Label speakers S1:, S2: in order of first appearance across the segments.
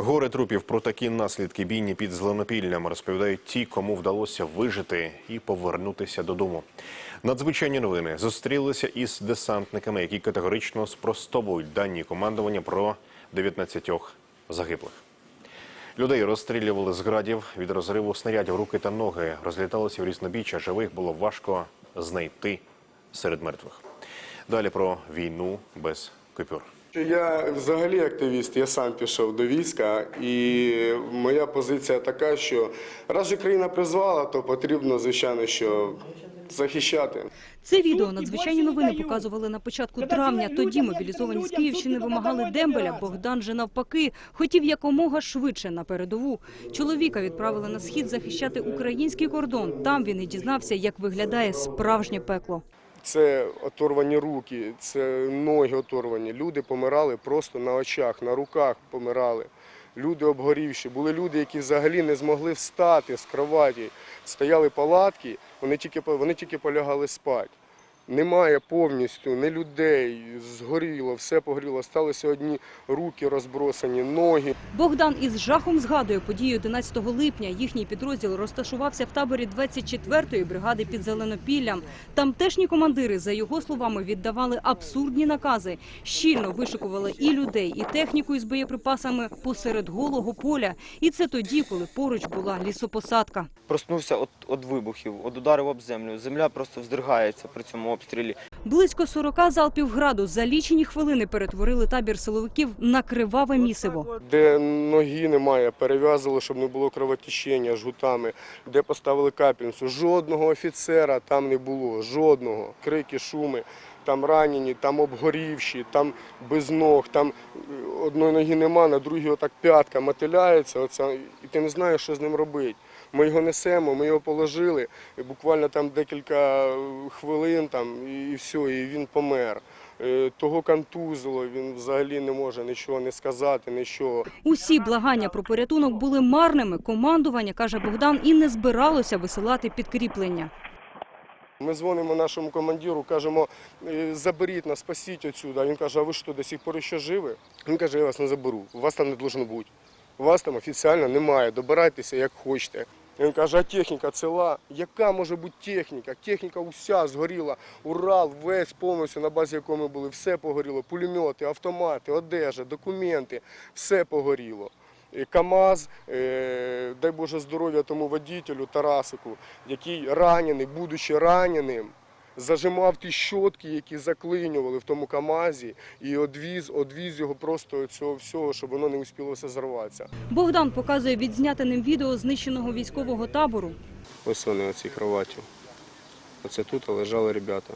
S1: Гори трупів про такі наслідки бійні під Зеленопіллям розповідають ті, кому вдалося вижити і повернутися додому. Надзвичайні новини зустрілися із десантниками, які категорично спростовують дані командування про 19 загиблих. Людей розстрілювали з градів від розриву снарядів руки та ноги, розліталися в різнобіччя. Живих було важко знайти серед мертвих. Далі про війну без купюр.
S2: Я взагалі активіст, я сам пішов до війська, і моя позиція така, що раз же країна призвала, то потрібно, звичайно, що захищати.
S3: Це відео надзвичайні новини показували на початку травня. Тоді мобілізовані з Київщини вимагали дембеля. Богдан же навпаки хотів якомога швидше на передову. Чоловіка відправили на схід захищати український кордон. Там він і дізнався, як виглядає справжнє пекло.
S2: Це оторвані руки, це ноги оторвані. Люди помирали просто на очах, на руках помирали. Люди обгорівші. Були люди, які взагалі не змогли встати з кроваті. Стояли палатки, вони тільки, вони тільки полягали спати. Немає повністю ні людей, згоріло, все погоріло. Сталися одні руки розбросані, ноги.
S3: Богдан із жахом згадує подію 11 липня. Їхній підрозділ розташувався в таборі 24-ї бригади під Зеленопіллям. Тамтешні командири, за його словами, віддавали абсурдні накази. Щільно вишикували і людей, і техніку із боєприпасами посеред голого поля. І це тоді, коли поруч була лісопосадка.
S4: проснувся від, від вибухів, від ударів об землю. Земля просто вздригається при цьому обстрілі.
S3: Близько 40 залпів граду за лічені хвилини перетворили табір силовиків на криваве місиво.
S2: Де ноги немає, перев'язали, щоб не було кровотечення жгутами, де поставили капельницю. Жодного офіцера там не було, жодного. Крики, шуми, там ранені, там обгорівші, там без ног, там е, одної ноги нема, на другій отак п'ятка мотиляється, оця, і ти не знаєш, що з ним робити. Ми його несемо, ми його положили, і буквально там декілька е, хвилин там, і, і все, і він помер. Е, Того контузило, він взагалі не може нічого не сказати, нічого.
S3: Усі благання про порятунок були марними. Командування, каже Богдан, і не збиралося висилати підкріплення.
S2: Ми дзвонимо нашому командиру, кажемо, «Е, заберіть нас, спасіть отсюда. Він каже, а ви що, до сих пор ще живі? Він каже, я вас не заберу, вас там не должно бути. Вас там офіційно немає, добирайтеся як хочете. Він каже, а техніка ціла? Яка може бути техніка? Техніка уся згоріла. Урал весь повністю, на базі якого ми були, все погоріло. Пулемети, автомати, одежа, документи, все погоріло. КАМАЗ, е, дай Боже здоров'я тому водителю Тарасику, який ранений, будучи раненим, зажимав ті щотки, які заклинювали в тому КАМАЗі, і одвіз, одвіз його просто цього всього, щоб воно не успіло все зарватися.
S3: Богдан показує відзняте ним відео знищеного військового табору.
S2: Ось вони оці кроваті. Оце тут лежали ребята.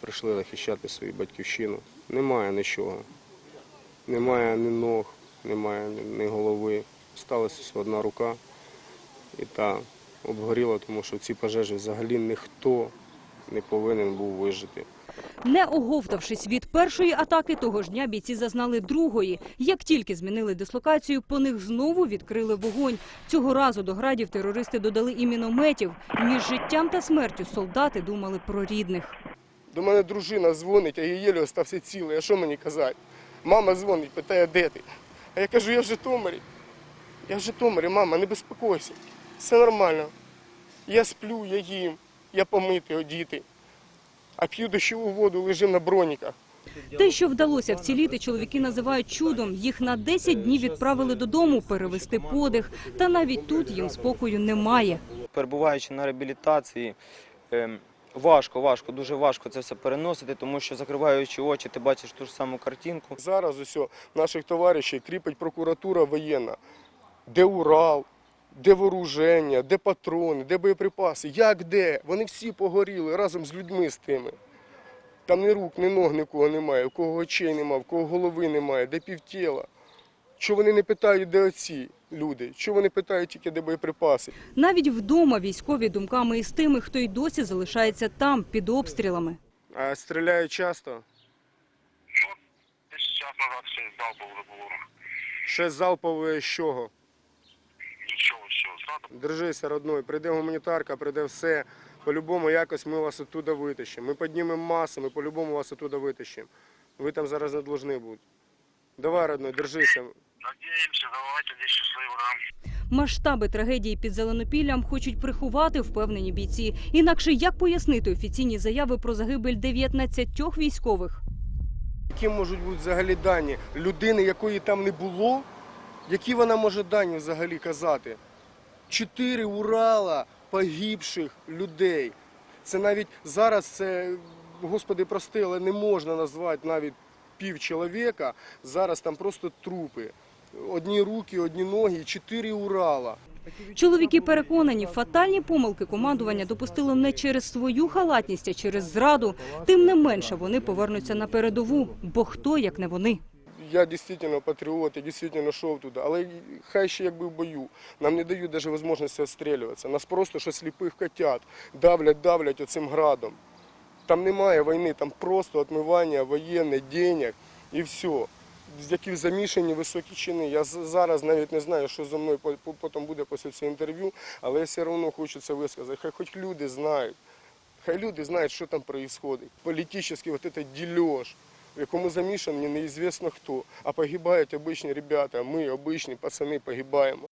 S2: Прийшли захищати свою батьківщину. Немає нічого. Немає ні ног, немає ні- голови. Сталася одна рука і та обгоріла, тому що в цій пожежі взагалі ніхто не повинен був вижити.
S3: Не оговтавшись від першої атаки, того ж дня бійці зазнали другої. Як тільки змінили дислокацію, по них знову відкрили вогонь. Цього разу до градів терористи додали і мінометів. Між життям та смертю солдати думали про рідних.
S2: До мене дружина дзвонить, а я єлі остався цілий. А що мені казати? Мама дзвонить, питає, де ти? А я кажу, я в Житомирі. Я в Житомирі, мама, не безпокойся. Все нормально. Я сплю, я їм, я помитий, одіти. А п'ю дощову воду, лежим на броніках.
S3: Те, що вдалося вціліти, чоловіки називають чудом. Їх на 10 днів відправили додому перевести подих. Та навіть тут їм спокою немає.
S4: Перебуваючи на реабілітації, ем, важко, важко, дуже важко це все переносити, тому що закриваючи очі, ти бачиш ту ж саму картинку.
S2: Зараз усьо наших товаришів кріпить прокуратура воєнна. Де Урал, де вооруження, де патрони, де боєприпаси, як де? Вони всі погоріли разом з людьми з тими. Там ні рук, ні ног нікого немає, у кого очей немає, у кого голови немає, де півтіла. Чого вони не питають, де оці люди? Чого вони питають тільки, де боєприпаси?
S3: Навіть вдома військові думками із тими, хто й досі залишається там під обстрілами.
S2: А стріляють часто.
S5: Ну, десь час назад ще залпов вже було.
S2: Ще залпове з чого?
S5: Нічого, що зразу.
S2: Держися, родной, прийде гуманітарка, прийде все. По-любому якось ми вас оттуда витащимо. Ми піднімемо масу, ми по-любому вас оттуда витащимо. Ви там зараз не должны бути. Давай, родной, держися.
S5: Надеемся, давайте, десь щасливо нам.
S3: Масштаби трагедії під Зеленопіллям хочуть приховати впевнені бійці. Інакше як пояснити офіційні заяви про загибель 19 військових?
S2: Які можуть бути взагалі дані людини, якої там не було? Які вона може дані взагалі казати? Чотири Урала погибших людей. Це навіть зараз це, господи, прости, але не можна назвати навіть пів чоловіка. Зараз там просто трупи. Одні руки, одні ноги, чотири Урала.
S3: Чоловіки переконані, фатальні помилки командування допустило не через свою халатність, а через зраду. Тим не менше вони повернуться на передову, бо хто як не вони.
S2: Я дійсно патріот, я дійсно йшов туди, але хай ще якби в бою. Нам не дають навіть можливості відстрілюватися. Нас просто що сліпих котят давлять, давлять оцим градом. Там немає війни, там просто відмивання воєнних денег і все. Яких замішані високі чини. Я зараз навіть не знаю, що зі мною по- по- потім буде після цього інтерв'ю, але я все одно хочу це висказати. Хай хоч люди знають. Хай люди знають, що там відбувається. Політичний вот этот ділеж, в якому замішані неізвісно хто. А погибають обичні ребята, ми, обичні пацани, погибаємо.